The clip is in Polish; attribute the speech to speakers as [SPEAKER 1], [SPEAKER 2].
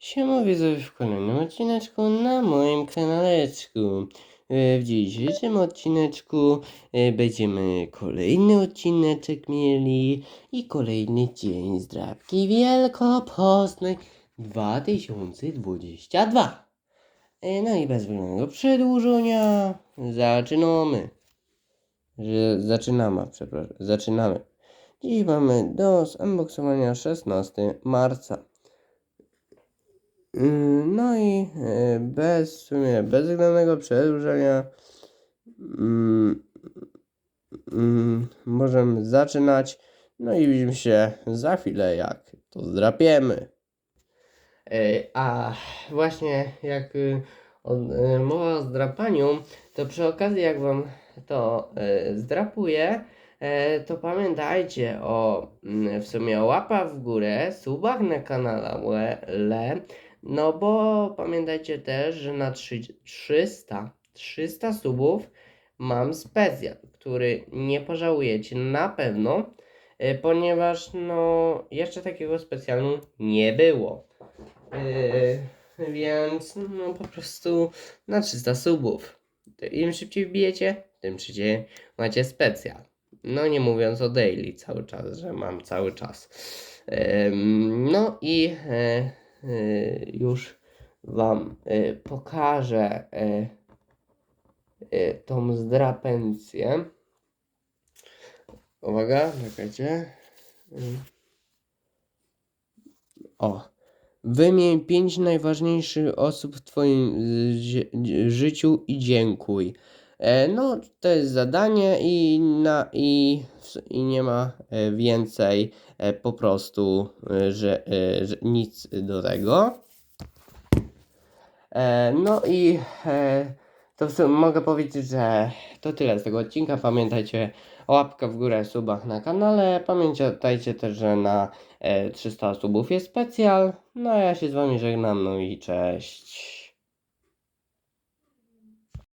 [SPEAKER 1] Siema widzowie w kolejnym odcineczku na moim kanaleczku. E, W dzisiejszym odcineczku e, będziemy kolejny odcineczek mieli i kolejny dzień zdrabki wielkopostnej 2022. E, No i bez zbędnego przedłużenia zaczynamy. Zaczynamy, przepraszam, zaczynamy. Dziś mamy do unboxowania 16 marca. Mm, No i e, bez, w sumie bez względnego przedłużenia mm, mm, możemy zaczynać. No i widzimy się za chwilę, jak to zdrapiemy. E, A właśnie jak y, y, mowa o zdrapaniu, to przy okazji jak wam to y, zdrapuję, e, to pamiętajcie o w sumie o łapach w górę, subach na kanale, no bo pamiętajcie też, że na trzy- 300, 300 subów mam specjal, który nie pożałujecie na pewno, e, ponieważ no jeszcze takiego specjalu nie było. Yy, więc no po prostu na 300 subów. Im szybciej wbijecie, tym szybciej macie specjal. No nie mówiąc o daily cały czas, że mam cały czas. Ym, no i e, już wam e, pokażę e, tą zdrapencję. Uwaga, czekajcie. O. Wymień pięć najważniejszych osób w Twoim y, życiu i dziękuj. E, no, to jest zadanie i, na, i, i nie ma e, więcej e, po prostu, że, że nic do tego. No i to w sumie mogę powiedzieć, że to tyle z tego odcinka. Pamiętajcie o łapkę w górę, subach na kanale. Pamiętajcie też, że na e, 300 subów jest specjal. No a ja się z wami żegnam, no i cześć.